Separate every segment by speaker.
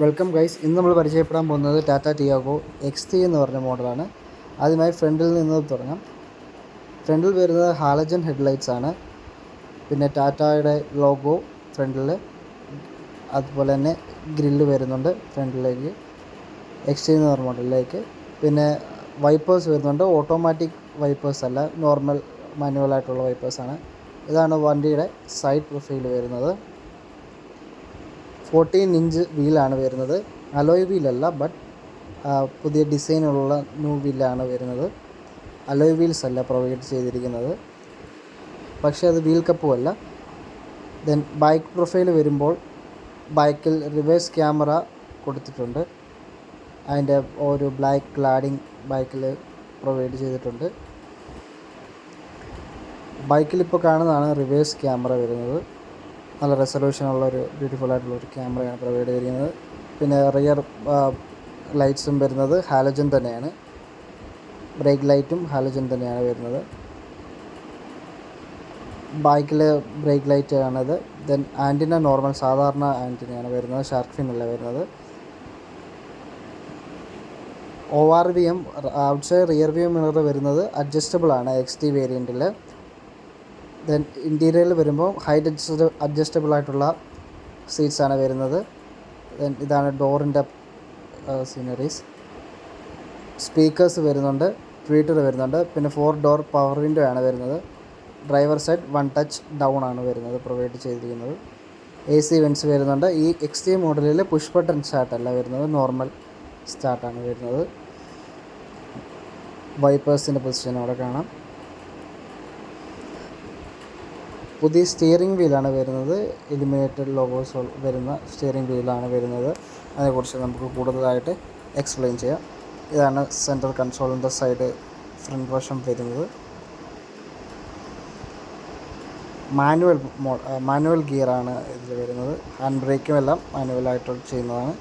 Speaker 1: Welcome guys ഇന്ന് നമ്മൾ പരിചയപ്പെടാൻ പോകുന്നത് ടാറ്റ ടിയാഗോ എക്സ് ടി എന്ന് പറഞ്ഞ മോഡലാണ് ആദ്യമായി ഫ്രണ്ടിൽ നിന്ന് തുടങ്ങാം. ഫ്രണ്ടിൽ വരുന്നത് ഹാലജൻ ഹെഡ്ലൈറ്റ്സ് ആണ്. പിന്നെ ടാറ്റയുടെ ലോഗോ ഫ്രണ്ടിൽ അതുപോലെ തന്നെ ഗ്രില്ല് വരുന്നുണ്ട് ഫ്രണ്ടിലേക്ക് എക്സ് ടി എന്ന് പറഞ്ഞ മോഡലിലേക്ക് പിന്നെ വൈപ്പേഴ്സ് വരുന്നുണ്ട്. ഓട്ടോമാറ്റിക് വൈപ്പേഴ്സ് അല്ല നോർമൽ മാനുവൽ ആയിട്ടുള്ള വൈപ്പേഴ്സാണ് ഇതാണ് വണ്ടിയുടെ സൈഡ് പ്രൊഫൈൽ വരുന്നത്. ഫോർട്ടീൻ ഇഞ്ച് വീലാണ് വരുന്നത്. അലോയ് വീലല്ല ബട്ട് പുതിയ ഡിസൈനുള്ള ന്യൂ വീലാണ് വരുന്നത്. അലോയ് വീൽസ് അല്ല പ്രൊവൈഡ് ചെയ്തിരിക്കുന്നത്. പക്ഷേ അത് വീൽ കപ്പും അല്ല. ദെൻ ബൈക്ക് പ്രൊഫൈൽ വരുമ്പോൾ ബൈക്കിൽ റിവേഴ്സ് ക്യാമറ കൊടുത്തിട്ടുണ്ട്. അതിന്റെ ഒരു ബ്ലാക്ക് ക്ലാഡിങ് ബൈക്കിൽ പ്രൊവൈഡ് ചെയ്തിട്ടുണ്ട്. ബൈക്കിൽ ഇപ്പോൾ കാണുന്നതാണ് റിവേഴ്സ് ക്യാമറ വരുന്നത്. നല്ല റെസൊല്യൂഷനുള്ള ഒരു ബ്യൂട്ടിഫുൾ ആയിട്ടുള്ള ഒരു ക്യാമറയാണ് പ്രൊവൈഡ് ചെയ്തിരിക്കുന്നത്. പിന്നെ റിയർ ലൈറ്റ്സും വരുന്നത് ഹാലജൻ തന്നെയാണ്. ബ്രേക്ക് ലൈറ്റും ഹാലജൻ തന്നെയാണ് വരുന്നത്. ബൈക്കിൽ ബ്രേക്ക് ലൈറ്റ് ആണത് ദെൻ ആന്റിന നോർമൽ സാധാരണ ആന്റിനയാണ് വരുന്നത്. ഷാർക്ക് ഫിൻ അല്ല വരുന്നത്. O R V M outside rear view mirror വരുന്നത് അഡ്ജസ്റ്റബിൾ ആണ് എക്സ് ടി വേരിയന്റിൽ ദെൻ ഇന്റീരിയറിൽ വരുമ്പോൾ ഹൈറ്റ് അഡ്ജസ്റ്റ് അഡ്ജസ്റ്റബിൾ ആയിട്ടുള്ള സീറ്റ്സ് ആണ് വരുന്നത്. ദെൻ ഇതാണ് ഡോറിന്റെ സീനറീസ് സ്പീക്കേഴ്സ് വരുന്നുണ്ട് ട്വീറ്റർ വരുന്നുണ്ട്. പിന്നെ ഫോർ ഡോർ പവർ വിൻഡോ ആണ് വരുന്നത്. Driver side one touch down ആണ് വരുന്നത് പ്രൊവൈഡ് ചെയ്തിരിക്കുന്നത്. എ സി വെൻസ് വരുന്നുണ്ട്. ഈ എക്സ് ടി മോഡലിൽ പുഷ് ബട്ടൺ സ്റ്റാർട്ടല്ല വരുന്നത് നോർമൽ സ്റ്റാർട്ടാണ് വരുന്നത്. വൈപ്പേഴ്സിന്റെ പൊസിഷൻ അവിടെ കാണാം. പുതിയ സ്റ്റിയറിംഗ് വീലാണ് വരുന്നത്. എലിമിനേറ്റഡ് ലോഗോസ് വരുന്ന സ്റ്റിയറിംഗ് വീലാണ് വരുന്നത്. അതിനെക്കുറിച്ച് നമുക്ക് കൂടുതലായിട്ട് എക്സ്പ്ലെയിൻ ചെയ്യാം. ഇതാണ് സെൻട്രൽ കൺസോളിന്റെ സൈഡ് ഫ്രണ്ട് വശം വരുന്നത്. മാനുവൽ മോ മാനുവൽ ഗിയറാണ് ഇതിൽ വരുന്നത്. ഹാൻഡ് ബ്രേക്കും എല്ലാം മാനുവലായിട്ട് ചെയ്യുന്നതാണ്.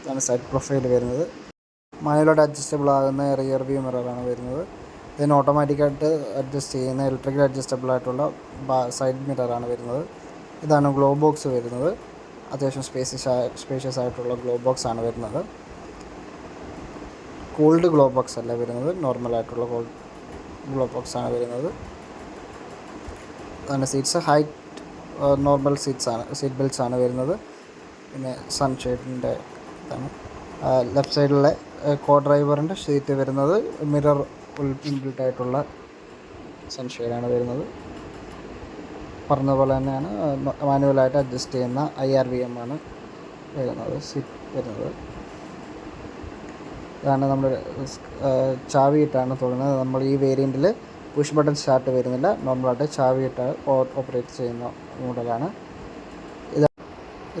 Speaker 1: ഇതാണ് സൈഡ് പ്രൊഫൈൽ വരുന്നത്. മാനുവലായിട്ട് അഡ്ജസ്റ്റബിൾ ആകുന്ന റിയർ വ്യൂ മിററാണ് വരുന്നത്. ഇതിന് ഓട്ടോമാറ്റിക്കായിട്ട് അഡ്ജസ്റ്റ് ചെയ്യുന്ന ഇലക്ട്രിക്കൽ അഡ്ജസ്റ്റബിൾ ആയിട്ടുള്ള സൈഡ് മിററാണ് വരുന്നത്. ഇതാണ് ഗ്ലോ ബോക്സ് വരുന്നത്. അത്യാവശ്യം സ്പേസിയസ് സ്പേഷ്യസ് ആയിട്ടുള്ള ഗ്ലോ ബോക്സ് ആണ് വരുന്നത്. കോൾഡ് ഗ്ലോ ബോക്സ് അല്ല വരുന്നത്. നോർമൽ ആയിട്ടുള്ള കോൾഡ് ഗ്ലോ ബോക്സ് ആണ് വരുന്നത്. അതിന്റെ സീറ്റ്സ് ഹൈറ്റ് നോർമൽ സീറ്റ്സ് ആണ് സീറ്റ് ബെൽറ്റ്സ് ആണ് വരുന്നത്. പിന്നെ സൺഷെയ്ഡിന്റെ ഇതാണ്. ലെഫ്റ്റ് സൈഡിലെ കോ ഡ്രൈവറിന്റെ സീറ്റ് വരുന്നത്. മിറർ ഇൻബിൽട്ട് ആയിട്ടുള്ള സൺഷെയ്ഡാണ് വരുന്നത്. പറഞ്ഞ പോലെ തന്നെയാണ് മാനുവലായിട്ട് അഡ്ജസ്റ്റ് ചെയ്യുന്ന ഐ ആർ വി എം ആണ് വരുന്നത് സീറ്റ് വരുന്നത്. ഇതാണ് നമ്മൾ ചാവിയിട്ടാണ് തുടങ്ങുന്നത് നമ്മൾ ഈ വേരിയന്റിൽ പുഷ് ബട്ടൺ സ്റ്റാർട്ട് വരുന്നില്ല. നോർമലായിട്ട് ചാവിയിട്ട് ഓപ്പറേറ്റ് ചെയ്യുന്ന മോഡലാണ്. ഇതാ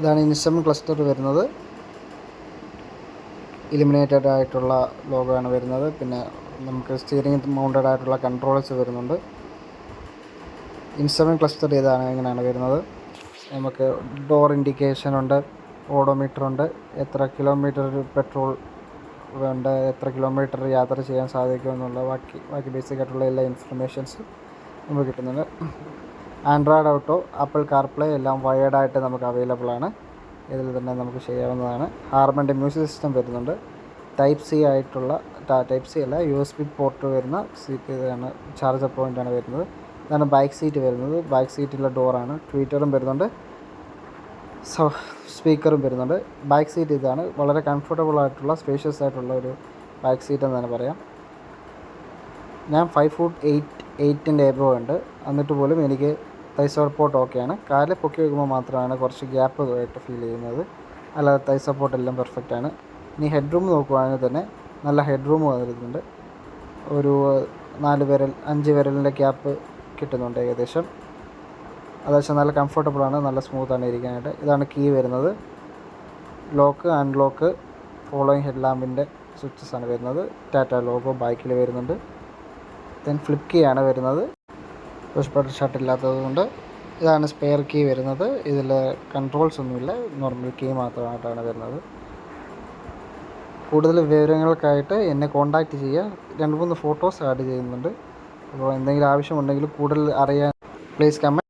Speaker 1: ഇതാണ് ഇൻസ്റ്റം ക്ലസ്റ്റർ വരുന്നത്. ഇലിമിനേറ്റഡ് ആയിട്ടുള്ള ലോഗോ ആണ് വരുന്നത്. പിന്നെ നമുക്ക് സ്റ്റിയറിംഗ് മൗണ്ടഡ് ആയിട്ടുള്ള കൺട്രോൾസ് വരുന്നുണ്ട്. ഇൻസ്ട്രുമെന്റ് ക്ലസ്റ്റർ ഇതാണ് ഇങ്ങനെയാണ് വരുന്നത്. നമുക്ക് ഡോർ ഇൻഡിക്കേഷൻ ഉണ്ട് ഓഡോമീറ്റർ ഉണ്ട് എത്ര കിലോമീറ്റർ പെട്രോൾ ഉണ്ട് എത്ര കിലോമീറ്റർ യാത്ര ചെയ്യാൻ സാധിക്കുമെന്നുള്ള ബാക്കി ബാക്കി ബേസിക് ആയിട്ടുള്ള എല്ലാ ഇൻഫർമേഷൻസ് നമുക്ക് കിട്ടുന്നുണ്ട്. ആൻഡ്രോയിഡ് ഓട്ടോ ആപ്പിൾ കാർപ്ലേ എല്ലാം വയേർഡായിട്ട് നമുക്ക് അവൈലബിൾ ആണ്. ഇതിൽ തന്നെ നമുക്ക് ചെയ്യാവുന്നതാണ്. ഹാർമന്റെ മ്യൂസിക് സിസ്റ്റം വരുന്നുണ്ട്. ടൈപ്പ് സി ആയിട്ടുള്ള ടൈപ്പ് സി അല്ല യു എസ് ബി പോർട്ട് വരുന്ന ഇതാണ് ചാർജർ പോയിന്റാണ് വരുന്നത്. ഇതാണ് ബാക്ക് സീറ്റ് വരുന്നത്. ബാക്ക് സീറ്റിലെ ഡോറാണ് ട്വീറ്ററും വരുന്നുണ്ട്. സ്പീക്കറും വരുന്നുണ്ട്. ബാക്ക് സീറ്റ് ഇതാണ്. വളരെ കംഫർട്ടബിൾ ആയിട്ടുള്ള സ്പേഷ്യസ് ആയിട്ടുള്ള ഒരു ബാക്ക് സീറ്റ് എന്ന് തന്നെ പറയാം. ഞാൻ ഫൈവ് ഫുട്ട് എയ്റ്റ് എയ്റ്റിന്റെ എബോ ഉണ്ട്. എന്നിട്ട് പോലും എനിക്ക് തൈ സപ്പോർട്ട് ഓക്കെയാണ് കാൽ പൊക്കി വയ്ക്കുമ്പോൾ മാത്രമാണ് കുറച്ച് ഗ്യാപ്പ് ആയിട്ട് ഫീൽ ചെയ്യുന്നത്. അല്ലാതെ തൈ സപ്പോർട്ട് എല്ലാം പെർഫെക്റ്റ് ആണ്. ഇനി ഹെഡ് റൂം നോക്കുവാണെങ്കിൽ തന്നെ നല്ല ഹെഡ് റൂം വരുന്നുണ്ട് ഒരു നാല് വിരൽ അഞ്ച് വിരലിന്റെ ഗ്യാപ്പ് കിട്ടുന്നുണ്ട് ഏകദേശം. അത്യാവശ്യം നല്ല കംഫർട്ടബിളാണ് നല്ല സ്മൂത്താണ് ഇരിക്കാനായിട്ട്. ഇതാണ് കീ വരുന്നത്. ലോക്ക് അൺലോക്ക് ഫോളോയിങ് ഹെഡ് ലാമ്പിന്റെ സ്വിച്ചസ് ആണ് വരുന്നത്. ടാറ്റ ലോഗോ ബൈക്കിൽ വരുന്നുണ്ട്. ദെൻ ഫ്ലിപ്പ് കീ ആണ് വരുന്നത്. പുഷ് ബട്ടൺ ഷട്ട് ഇല്ലാത്തതുകൊണ്ട് ഇതാണ് സ്പെയർ കീ വരുന്നത്. ഇതിൽ കൺട്രോൾസ് ഒന്നുമില്ല. നോർമൽ കീ മാത്രമായിട്ടാണ് വരുന്നത്. കൂടുതൽ വിവരങ്ങൾക്കായിട്ട് എന്നെ കോൺടാക്റ്റ് ചെയ്യുക. രണ്ട് മൂന്ന് ഫോട്ടോസ് ആഡ് ചെയ്യുന്നുണ്ട്. അപ്പോൾ എന്തെങ്കിലും ആവശ്യമുണ്ടെങ്കിൽ കൂടുതൽ അറിയാൻ പ്ലീസ് കമന്റ്